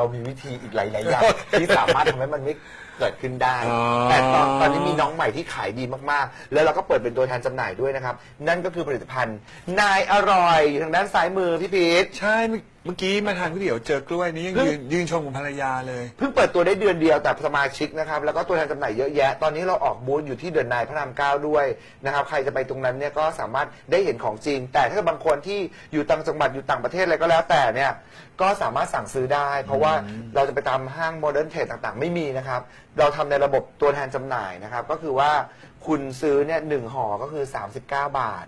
เรามีวิธีอีกหลายๆอย่างที่สามารถทำให้มันไม่เกิดขึ้นได้ อ๋อ แต่ตอนตอนนี้มีน้องใหม่ที่ขายดีมากๆ แล้วเราก็เปิดเป็นตัวแทนจำหน่ายด้วยนะครับ นั่นก็คือผลิตภัณฑ์ นายอร่อยอยู่ทางด้านซ้ายมือพี่พีทใช่เมื่อเมื่อกี้มาทานก๋วยเตี๋ยวเจอกล้วยนี้ยังเฮ้ยยืนยืนชมกับภรรยาเลย เพิ่งเปิดตัวได้เดือนเดียวแต่สมาชิกนะครับ แล้วก็ตัวแทนจำหน่ายเยอะแยะ ตอนนี้เราออกบูธอยู่ที่เดินนายพระรามเก้าด้วยนะครับ ใครจะไปตรงนั้นเนี่ยก็สามารถได้เห็นของจริง แต่ถ้าบางคนที่อยู่ต่างจังหวัดอยู่ต่างประเทศอะไรก็แล้วแต่เนี่ยก็สามารถสั่งซื้อได้ เพราะว่าเราจะไปตามห้างโมเดิร์นเทรดต่างๆ ไม่มีนะครับ เราทำในระบบตัวแทนจำหน่ายนะครับ ก็คือว่าคุณซื้อเนี่ยหนึ่งห่อก็คือ 39 บาท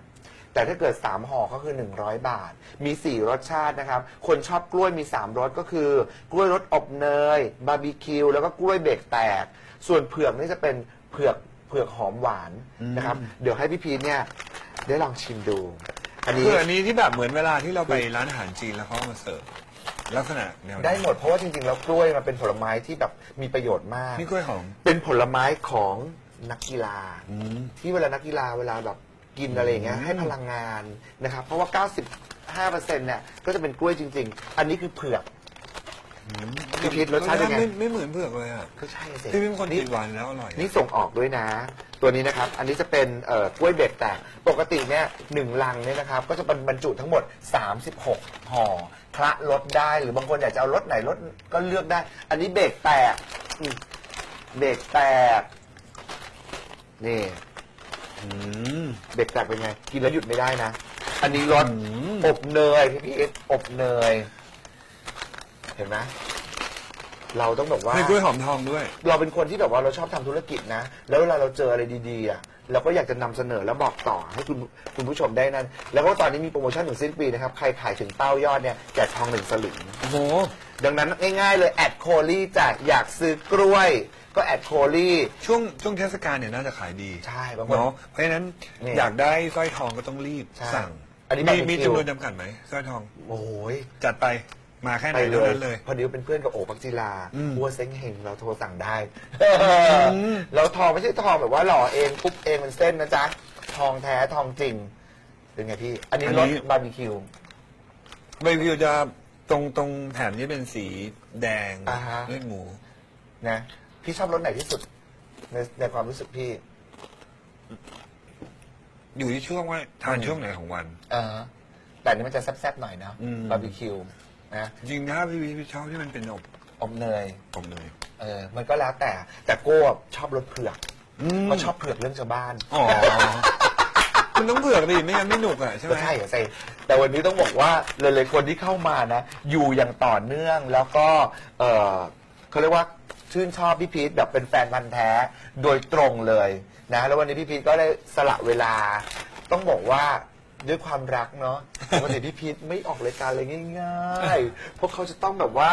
แต่ถ้าเกิด 3ห่อก็คือ 100 บาท มี 4 รสชาตินะครับ คนชอบกล้วยมี 3 รสก็คือ กล้วยรสอบเนย บาร์บีคิว แล้วก็กล้วยเบรกแตก ส่วนเผือกนี่จะเป็นเผือกเผือกหอมหวานนะครับ เดี๋ยวให้พี่พีทเนี่ยได้ลองชิมดู อันนี้ คืออันนี้ที่แบบเหมือนเวลาที่เราไปร้านอาหารจีนแล้วเขาเอามาเสิร์ฟลักษณะแนวนั้นได้หมดเพราะว่าจริงๆ แล้วกล้วยมันเป็นผลไม้ที่แบบมีประโยชน์มาก นี่กล้วยหอม เป็นผลไม้ของนักกีฬาอืมที่เวลานักกีฬาเวลาแบบ กินอะไรอย่างเงี้ยอืมให้พลังงานนะครับเพราะว่า 95%เนี่ยก็จะเป็นกล้วยจริง ๆ อันนี้คือเผือกพี่พีชรสชาติเป็นไง ไม่ไม่เหมือนเผือกเลยอะก็ใช่สิที่เป็นคนติดหวานแล้วอร่อยนี่ส่งออกด้วยนะ ตัวนี้นะครับ อันนี้จะเป็นเอ่อกล้วยเบรกแตกปกติเนี่ยหนึ่งลังเนี่ยนะครับ ก็จะเป็นบรรจุทั้งหมด 36ห่อคละรสได้หรือบางคนอยากจะเอารสไหนรสก็เลือกได้ อันนี้เบรกแตกอืมเบรกแตกนี่อืม เบรกแตกเป็นไง กินแล้วหยุดไม่ได้นะ อันนี้รสอืมอบเนยพี่พีชอบเนย เห็นไหมเราต้องแบบว่าให้กล้วยหอมทองด้วย เราเป็นคนที่แบบว่าเราชอบทำธุรกิจนะ แล้วเวลาเราเจออะไรดีๆอะเราก็อยากจะนำเสนอแล้วบอกต่อให้คุณคุณผู้ชมได้นั่น แล้วก็ตอนนี้มีโปรโมชั่นถึงสิ้นปีนะครับ ใครขายถึงเป้ายอดเนี่ยแจกทองหนึ่งสลึง โอ้โห ดังนั้นง่ายๆเลยแอดโคลี่จะอยากซื้อกล้วย ก็แอดโคลี่ ช่วงช่วงเทศกาลเนี่ยน่าจะขายดีใช่บางคนเนาะเพราะฉะนั้นนี่อยากได้สร้อยทองก็ต้องรีบใช่สั่งอันนี้มีบาร์บีคิวมีจำนวนจำกัดไหมสร้อยทองโอ้ยจัดไปมาแค่ไหนไปเลเท่ายนั้นเลย พอดีเป็นเพื่อนกับโอปักจิลาอืมบัวเซ้งเฮงเราโทรสั่งได้ม เราทองไม่ใช่ทองแบบว่าหล่อเองปุ๊บเองเป็นเส้นนะจ๊ะทองแท้ทองจริงเป็นไงพี่ อันนี้รสบาร์บีคิว ใบวิวจะตรงตรงแผ่นนี้เป็นสีแดงอ่าฮะ เลือดหมู นะ พี่ชอบรสไหนที่สุด ในในความรู้สึกพี่อยู่ที่ช่วงว่าทานช่วงไหนของวัน เออแต่อันนี้มันจะแซ่บๆหน่อยเนาะอืม บาร์บีคิวนะจริงถ้าพี่วิพี่ชอบที่มันเป็นอบอบเนยอบเลยเออมันก็แล้วแต่ แต่โก้ชอบรสเผือกมก็ชอบเผือกเรื่องชาวบ้าน อ๋อคุณต้องเผือกดิไม่งั้นไม่หนุกอะใช่ไหม ก็ใช่อะเซแต่วันนี้ต้องบอกว่าหลายๆคนที่เข้ามานะ อยู่อย่างต่อเนื่องแล้วก็เออเขาเรียกว่า ชื่นชอบพี่พีทแบบเป็นแฟนพันธ์แท้โดยตรงเลยนะแล้ววันนี้พี่พีทก็ได้สละเวลา ต้องบอกว่าด้วยความรักเนาะปกติพี่พีทไม่ออกรายการเลยง่ายๆเพราะเขาจะต้องแบบว่า